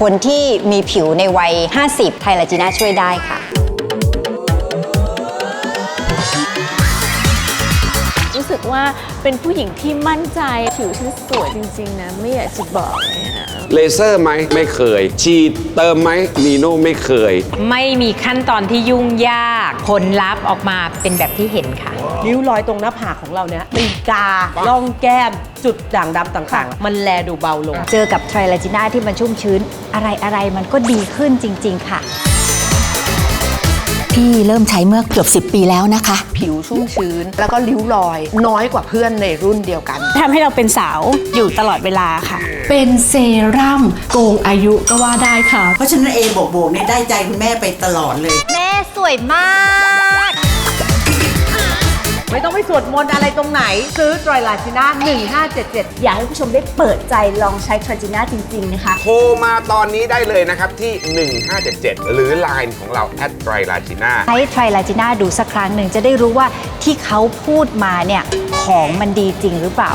คนที่มีผิวในวัย 50 ไทลาจีน่าช่วยได้ค่ะ กว่าเป็นผู้หญิงที่มั่นใจผิวฉันสวยจริงๆนะไม่อยากจะบอกเลยอะเลเซอร์ไหมไม่เคย ฉีดเติมไหมนีโน่ไม่เคย ไม่มีขั้นตอนที่ยุ่งยากผลลัพธ์ออกมาเป็นแบบที่เห็นค่ะ ริ้วรอยตรงหน้าผากของเราเนี่ยตีนกาล่องแก้มจุดด่างดำต่างๆ มันแลดูเบาลง เจอกับไทลาจีน่าที่มันชุ่มชื้น อะไรอะไรมันก็ดีขึ้นจริง ๆ ค่ะ พี่เริ่มใช้เมื่อเกือบ 10 ปีแล้วนะคะ ผิวชุ่มชื้น แล้วก็ริ้วรอย น้อยกว่าเพื่อนในรุ่นเดียวกัน ทำให้เราเป็นสาวอยู่ตลอดเวลาค่ะ เป็นเซรั่มโกงอายุก็ว่าได้ค่ะ เพราะฉะนั้น A บวกบวกเนี่ยได้ใจคุณแม่ไปตลอดเลย แม่สวยมาก ไม่ต้องไปสวดมนต์อะไรตรงไหน ซื้อไตรลาจิน่า1577 อยากให้ผู้ชมได้เปิดใจลองใช้ทร a จิน่าจริง ๆ นะคะ โทรมาตอนนี้ได้เลยนะครับที่ 1577 หรือ Line ของเราแอดไตรลาจิน่าใช้ไทรลาจีน่าดูสักครั้งหนึ่งจะได้รู้ว่าที่เขาพูดมาเนี่ยของมันดีจริงหรือเปล่า